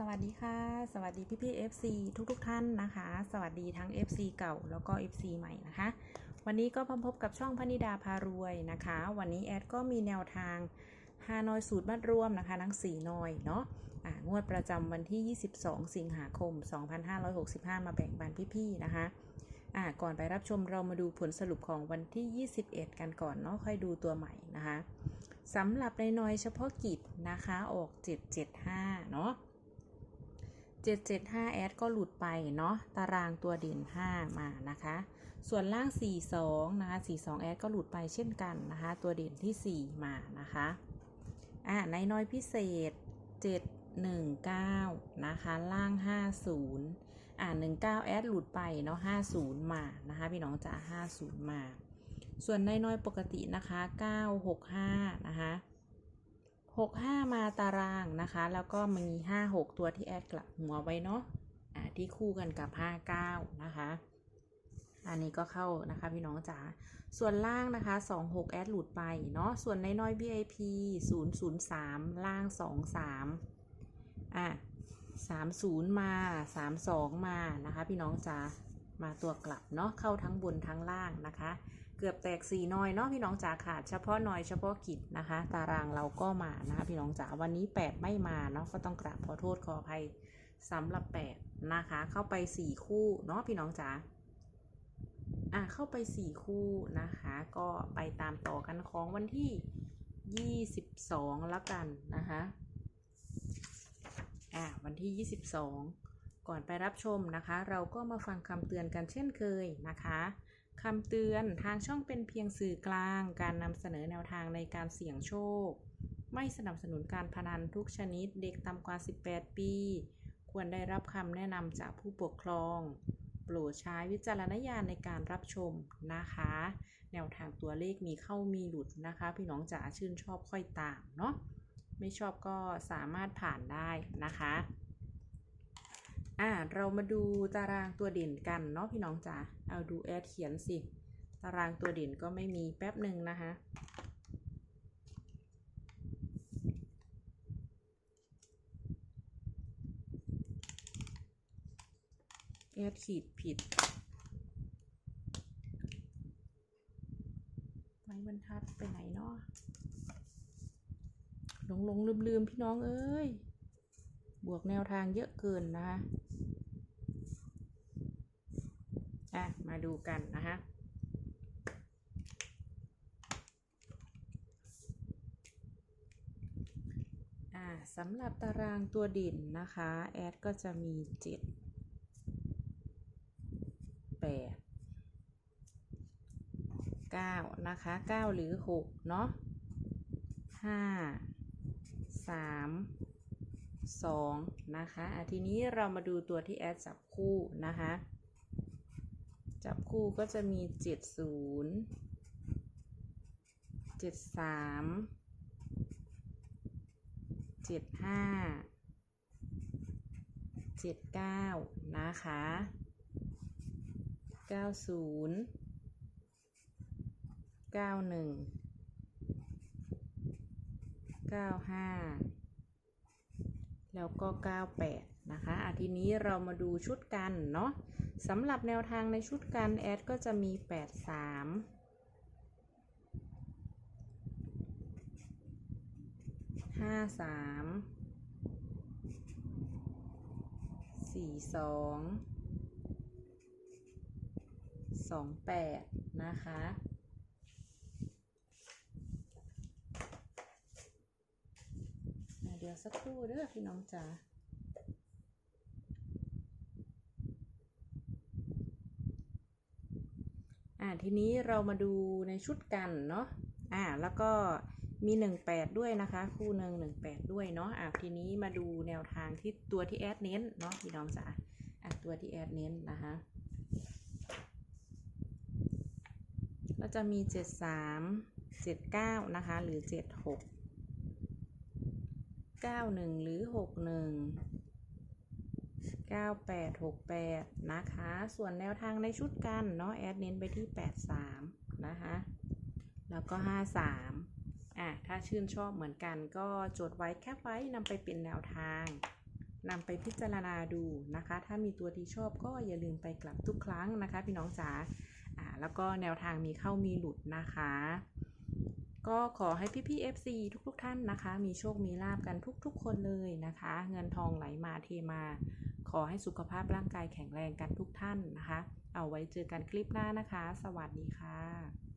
สวัสดีค่ะ สวัสดีพี่พี่ FC ทุกทุกๆท่านนะคะ สวัสดีทั้ง FC เก่าแล้วก็ FC ใหม่นะคะ วันนี้ก็พบกับช่องพนิดาพารวยนะคะ วันนี้แอดก็มีแนวทางฮานอยสูตรมัดรวมนะคะทั้ง4นอยเนาะงวดประจำวันที่ 22 สิงหาคม 2565 มาแบ่งปันพี่ ๆ นะคะก่อนไปรับชมเรามาดูผลสรุปของวันที่ 21 กันก่อนเนาะค่อยดูตัวใหม่นะคะสำหรับในนอยเฉพาะกิจนะคะออก 775 เนาะ 775แอดก็หลุดไปเนาะตารางตัวเด่น 5 มานะคะ ส่วนล่าง 42 นะคะ 42แอดก็หลุดไปเช่นกันนะคะ ตัวเด่นที่ 4 มานะคะอ่าในน้อยพิเศษ 719 นะคะ ล่าง 50 อ่า19แอดหลุดไปเนาะ50 มานะคะ พี่น้องจ๋า50 มา ส่วนในน้อยปกตินะคะ 965 นะคะ หกห้ามาตารางนะคะ แล้วก็มีห้าหกตัวที่แอดกลับหัวไว้เนาะอ่าที่คู่กันกับห้าเก้านะคะ อันนี้ก็เข้านะคะพี่น้องจ๋า ส่วนล่างนะคะสองหกแอดหลุดไปเนาะ ส่วนในน้อย VIP ศูนย์ศูนย์สามล่างสองสามอะสามศูนย์มาสามสองมานะคะพี่น้องจ๋า มาตัวกลับเนาะเข้าทั้งบนทั้งล่างนะคะ เกือบแตกสี่นอยเนาะพี่น้องจ๋าขาดเฉพาะนอยเฉพาะกิจนะคะ ตารางเราก็มานะคะพี่น้องจ๋าวันนี้ 8 ไม่มาเนาะก็ต้องกราบขอโทษขออภัยสำหรับ 8 นะคะ เข้าไป 4 คู่เนาะพี่น้องจ๋าอะเข้าไป 4 คู่นะคะ ก็ไปตามต่อกันของวันที่ 22 แล้วกันนะคะอะวันที่ 22 ก่อนไปรับชมนะคะ เราก็มาฟังคำเตือนกันเช่นเคยนะคะคำเตือนทางช่องเป็นเพียงสื่อกลาง การนำเสนอแนวทางในการเสี่ยงโชค ไม่สนับสนุนการพนันทุกชนิดเด็กต่ำกว่า 18 ปี ควรได้รับคำแนะนำจากผู้ปกครอง โปรดใช้วิจารณญาณในการรับชมนะคะ แนวทางตัวเลขมีเข้ามีหลุดนะคะ พี่น้องจ๋าชื่นชอบค่อยตามเนาะไม่ชอบก็สามารถผ่านได้นะคะ อ่าเรามาดูตารางตัวเด่นกันเนาะพี่น้องจ๋าเอาดูแอดเขียนสิ ตารางตัวเด่นก็ไม่มีแป๊บหนึ่งนะคะแอดขีดผิดไม้บรรทัดไปไหนเนาะหลงหลงลืมลืมพี่น้องเอ้ย บวกแนวทางเยอะเกินนะคะ อะมาดูกันนะคะสำหรับตารางตัวด่นนะคะ แอดก็จะมี 7 8 9 นะคะ 9 หรือ 6 เนาะ5 3 2 นะคะอะทีนี้เรามาดูตัวที่แอดจับคู่นะคะ จับคู่ก็จะมี70 73 75 79นะคะ90 91 95แล้วก็ 98 นะคะอะทีนี้เรามาดูชุดกันเนาะ สำหรับแนวทางในชุดกันแอดก็จะมี 83 53 42 28 นะคะอะเดี๋ยวสักครู่เด้อพี่น้องจ๋า อ่าทีนี้เรามาดูในชุดกันเนาะอ่าแล้วก็มี 18 ด้วยนะคะ คู่หนึ่ง18 ด้วยเนาะอ่าทีนี้มาดูแนวทางที่ตัวที่แอดเน้นเนาะพี่น้องจ๋าอะตัวที่แอดเน้นนะคะก็จะมี 73 79 นะคะ หรือ 76 91 หรือ 61 9868 นะคะ ส่วนแนวทางในชุดกันเนาะแอดเน้นไปที่ 83 นะคะ แล้วก็ 53 อะ ถ้าชื่นชอบเหมือนกันก็จดไว้แคปไว้นำไปเป็นแนวทางนำไปพิจารณาดูนะคะ ถ้ามีตัวที่ชอบก็อย่าลืมไปกลับทุกครั้งนะคะ พี่น้องจ๋าอ่าแล้วก็แนวทางมีเข้ามีหลุดนะคะ ก็ขอให้พี่ๆ FC ทุกๆท่านนะคะ มีโชคมีลาบกันทุกๆคนเลยนะคะ เงินทองไหลมาเทมา ขอให้สุขภาพร่างกายแข็งแรงกันทุกท่านนะคะ เอาไว้เจอกันคลิปหน้านะคะ สวัสดีค่ะ